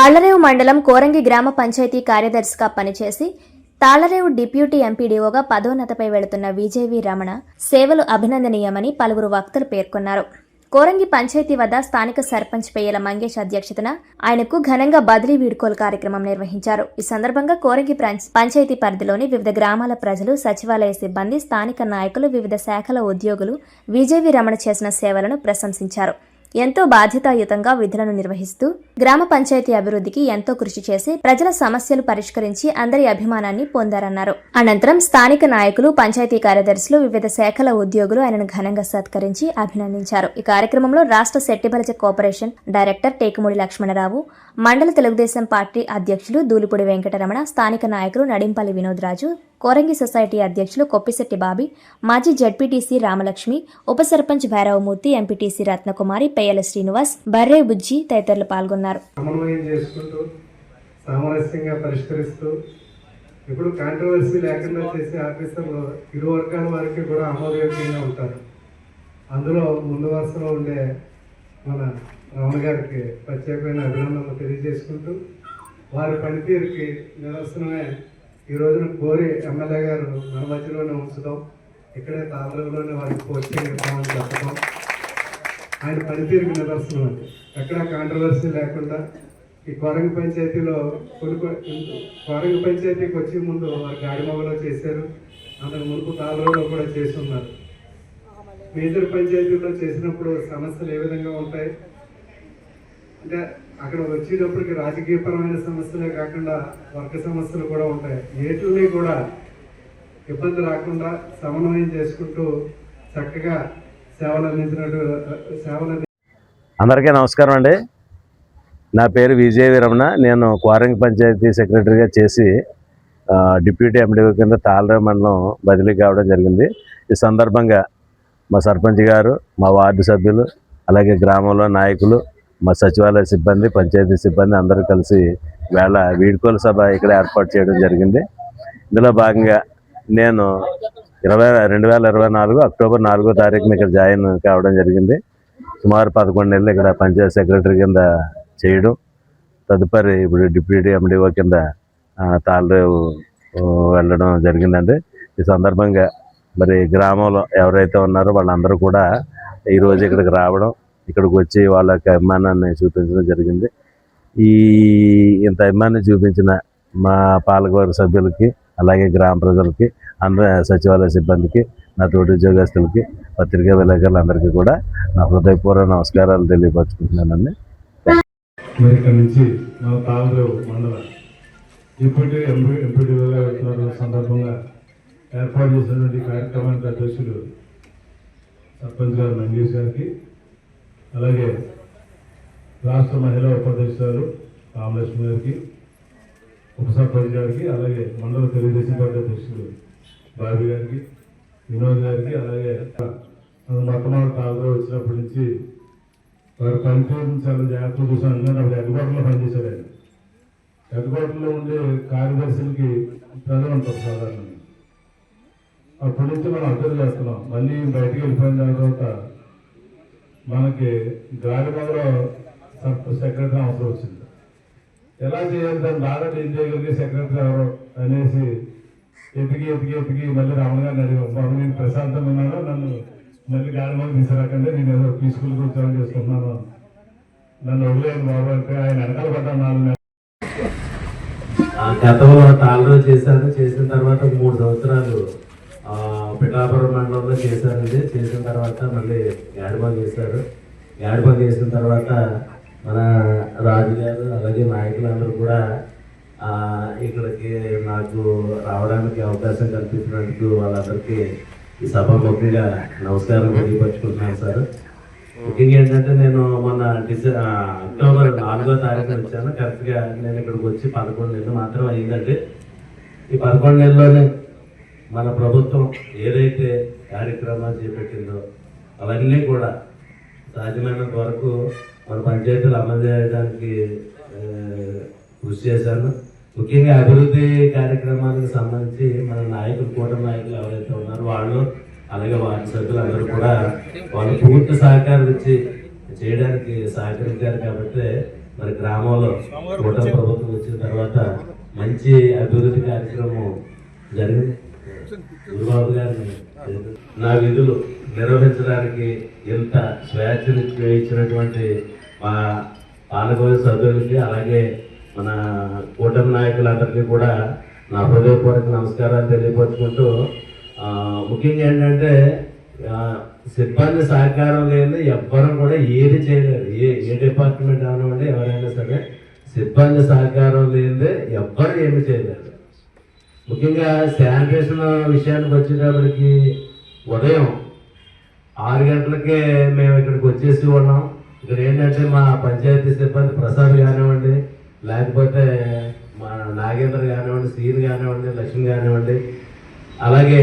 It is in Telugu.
తాళ్ళరేవు మండలం కోరంగి గ్రామ పంచాయతీ కార్యదర్శిగా పనిచేసి తాళ్ళరేవు డిప్యూటీ ఎంపీడీఓగా పదోన్నతపై వెళుతున్న విజేవి రమణ సేవలు అభినందనీయమని పలువురు వక్తలు పేర్కొన్నారు. కోరంగి పంచాయతీ వద్ద స్థానిక సర్పంచ్ పేయల మంగేష్ అధ్యక్షతన ఆయనకు ఘనంగా బదిలీ వీడ్కోలు కార్యక్రమం నిర్వహించారు. ఈ సందర్భంగా కోరంగి పంచాయతీ పరిధిలోని వివిధ గ్రామాల ప్రజలు సచివాలయ సిబ్బంది స్థానిక నాయకులు వివిధ శాఖల ఉద్యోగులు విజేవి రమణ చేసిన సేవలను ప్రశంసించారు. ఎంతో బాధ్యతాయుతంగా విధులను నిర్వహిస్తూ గ్రామ పంచాయతీ అభివృద్ధికి ఎంతో కృషి చేసి ప్రజల సమస్యలు పరిష్కరించి అందరి అభిమానాన్ని పొందారన్నారు. అనంతరం స్థానిక నాయకులు పంచాయతీ కార్యదర్శులు వివిధ శాఖల ఉద్యోగులు ఆయనను ఘనంగా సత్కరించి అభినందించారు. ఈ కార్యక్రమంలో రాష్ట్ర శెట్టిబలజ కార్పొరేషన్ డైరెక్టర్ టేకుముడి లక్ష్మణరావు మండల తెలుగుదేశం పార్టీ అధ్యక్షులు దూలిపూడి వెంకటరమణ స్థానిక నాయకులు నడింపల్లి వినోద్ రాజు కోరంగి సొసైటీ అధ్యక్షులు కొప్పిశెట్టి బాబి మాజీ జడ్పీటీసీ రామలక్ష్మి ఉప సర్పంచ్ భైరవమూర్తి ఎంపీటీసీ రత్నకుమారి పేయల శ్రీనివాస్ బర్రే బుజ్జి తదితరులు పాల్గొన్నారు. సామరస్యంగా పరిష్కరిస్తూ ఇప్పుడు కాంట్రవర్సీ లేకుండా చేసే ఆఫీసర్లు ఇరు వర్గాల వారికి కూడా ఆమోదయోగ్యంగా ఉంటారు. అందులో ముందు వరుసలో ఉండే మన రమణ గారికి ప్రత్యేకమైన అభినందనలు తెలియజేసుకుంటూ వారి పనితీరుకి నిరసనమే ఈ రోజున కోరి ఎమ్మెల్యే గారు మన మధ్యలోనే ఉంచడం ఇక్కడే తాళలోనే వారికి పోస్టింగ్ ఇద్దామని చెప్పడం ఆయన పనితీరుకు నిదర్శనం అండి. ఎక్కడా కాంట్రవర్సీ లేకుండా ఈ కొరంగి పంచాయతీలో కొన్ని కొన్ని- కొరంగి పంచాయతీకి వచ్చే ముందు వారు గాడిమగలో చేశారు అంతకు మునుపు తాళూరులో కూడా చేస్తున్నారు. మేజర్ పంచాయతీలో చేసినప్పుడు సమస్యలు ఏ విధంగా ఉంటాయి? అంటే అక్కడ వచ్చేటప్పటికి రాజకీయపరమైన సమస్యలే కాకుండా వర్గ సమస్యలు కూడా ఉంటాయి. ఏటిని కూడా ఇబ్బంది రాకుండా సమన్వయం చేసుకుంటూ చక్కగా సేవలు అందించినట్టు సేవలు అందరికీ నమస్కారం అండి. నా పేరు విజయ వీరమణ. నేను క్వారంగ్ పంచాయతీ సెక్రటరీగా చేసి డిప్యూటీ ఎండీఓ కింద తాళరావు మండలం బదిలీ కావడం జరిగింది. ఈ సందర్భంగా మా సర్పంచ్ గారు మా వార్డు సభ్యులు అలాగే గ్రామంలో నాయకులు మా సచివాలయ సిబ్బంది పంచాయతీ సిబ్బంది అందరూ కలిసి వేళ వీడ్కోలు సభ ఇక్కడ ఏర్పాటు చేయడం జరిగింది. ఇందులో భాగంగా నేను ఇరవై రెండు వేల ఇరవై నాలుగు అక్టోబర్ నాలుగో తారీఖున ఇక్కడ జాయిన్ కావడం జరిగింది. సుమారు పదకొండు నెలలు ఇక్కడ పంచాయతీ సెక్రటరీ కింద చేయడం. తదుపరి ఇప్పుడు డిప్యూటీ ఎండిఓ కింద ఆ, తాళరేవు వెళ్ళడం జరిగిందండి. ఈ సందర్భంగా మరి గ్రామంలో ఎవరైతే ఉన్నారో వాళ్ళందరూ కూడా ఈరోజు ఇక్కడికి రావడం ఇక్కడికి వచ్చి వాళ్ళ యొక్క అభిమానాన్ని చూపించడం జరిగింది. ఈ ఇంత అభిమానాన్ని చూపించిన మా పాలకవర్గ సభ్యులకి అలాగే గ్రామ ప్రజలకి అందరి సచివాలయ సిబ్బందికి నా తోటి ఉద్యోగస్తులకి పత్రికా విలేకరులందరికీ కూడా నా హృదయపూర్వ నమస్కారాలు తెలియపరచుకుంటున్నానండి. మరి ఇక్కడ నుంచి మన తాళరేవు మండల డిప్యూటీ ఎంపీ ఎంపీడీగా వెళ్తున్న సందర్భంగా ఏర్పాటు చేసినటువంటి కార్యక్రమానికి అధ్యక్షులు సర్పంచ్ గారు మంగేష్ గారికి అలాగే రాష్ట్ర మహిళా ఉపాధ్యక్షురాలు రామలక్ష్మి గారికి ఉప సర్పంచ్ గారికి అలాగే మండల తెలుగుదేశం పార్టీ అధ్యక్షులు బాబీ గారికి వినోద్ గారికి అలాగే మొట్టమొదటి తాళరేవు వచ్చినప్పటి నుంచి వారు పనితీరుని చాలా జాగ్రత్తగా చూసాను అప్పుడు హెడ్క్వార్టర్లో పనిచేశారు ఆయన హెడ్క్వార్టర్లో ఉండే కార్యదర్శులకి ప్రజలు ఉంటారు సాధారణంగా. అప్పటి నుంచి మనం అర్థం చేస్తున్నాం. మళ్ళీ బయటకు వెళ్ళిపోయిన తర్వాత మనకి గాలిమలో సెక్రటరీ అవసరం వచ్చింది. ఎలా చేయాలి దాన్ని బాగా ఏం చేయగలిగే సెక్రటరీ ఎవరు అనేసి ఎతికి ఎతికి ఎతికి మళ్ళీ రమణ గారిని అడిగాం. బాబు నేను ప్రశాంతంగా ఉన్నాను. నన్ను మళ్ళీ గాలిమలో తీసుకురాకండి. నేను ఏదో పీస్ఫుల్గా ఉద్యోగం చేసుకుంటున్నాను నన్ను వదిలేను బాబు అంటే ఆయన వెనకాల పడ్డాను నాలుగు గతంలో తాళలో చేశారు. చేసిన తర్వాత మూడు సంవత్సరాలు పిఠాపురం మండలంలో ఇది. చేసిన తర్వాత మళ్ళీ యాడబాగ్ చేశారు. యాడబాగ్ చేసిన తర్వాత మన రాజు గారు అలాగే నాయకులందరూ కూడా ఇక్కడికి నాకు రావడానికి అవకాశం కల్పించినందుకు వాళ్ళందరికీ ఈ సభాముఖంగా నమస్కారం తెలియపరుచుకుంటున్నాను సార్. ముఖ్యంగా ఏంటంటే నేను మొన్న డిసె అక్టోబర్ నాలుగో తారీఖున వచ్చాను. కరెక్ట్గా నేను ఇక్కడికి వచ్చి పదకొండు నెలలు మాత్రం అయ్యిందండి. ఈ పదకొండు నెలలోనే మన ప్రభుత్వం ఏదైతే కార్యక్రమాలు చేపట్టిందో అవన్నీ కూడా సాధ్యమైనంత వరకు మన పంచాయతీలు అమలు చేయడానికి కృషి చేశాను. ముఖ్యంగా అభివృద్ధి కార్యక్రమాలకు సంబంధించి మన నాయకులు కూటమి నాయకులు ఎవరైతే ఉన్నారో వాళ్ళు అలాగే వారి సభ్యులు అందరూ కూడా వాళ్ళు పూర్తి సహకారం ఇచ్చి చేయడానికి సహకరించారు కాబట్టి మరి గ్రామంలో కూటమి ప్రభుత్వం వచ్చిన తర్వాత మంచి అభివృద్ధి కార్యక్రమం జరిగింది. గురుబాబు గారిని నా విధులు నిర్వహించడానికి ఇంత స్వేచ్ఛను ఇచ్చినటువంటి మా పాలకోవ సభ్యులకి అలాగే మన కూటమి నాయకులందరికీ కూడా నా హృదయపూర్వక నమస్కారాలు తెలియపరుచుకుంటూ ముఖ్యంగా ఏంటంటే సిబ్బంది సహకారం లేని ఎవ్వరూ కూడా ఏది చేయలేరు ఏ ఏ డిపార్ట్మెంట్ అవనివ్వండి ఎవరైనా సరే సిబ్బంది సహకారం లేనిదే ఎవ్వరు ఏమి చేయలేరు ముఖ్యంగా శానిటేషన్ విషయానికి వచ్చేటప్పటికి ఉదయం ఆరు గంటలకే మేము ఇక్కడికి వచ్చేసి ఉన్నాం. ఇక్కడ ఏంటంటే మా పంచాయతీ సిబ్బంది ప్రసాద్ కానివ్వండి లేకపోతే మా నాగేంద్ర కానివ్వండి సీన్ కానివ్వండి లక్ష్మి కానివ్వండి అలాగే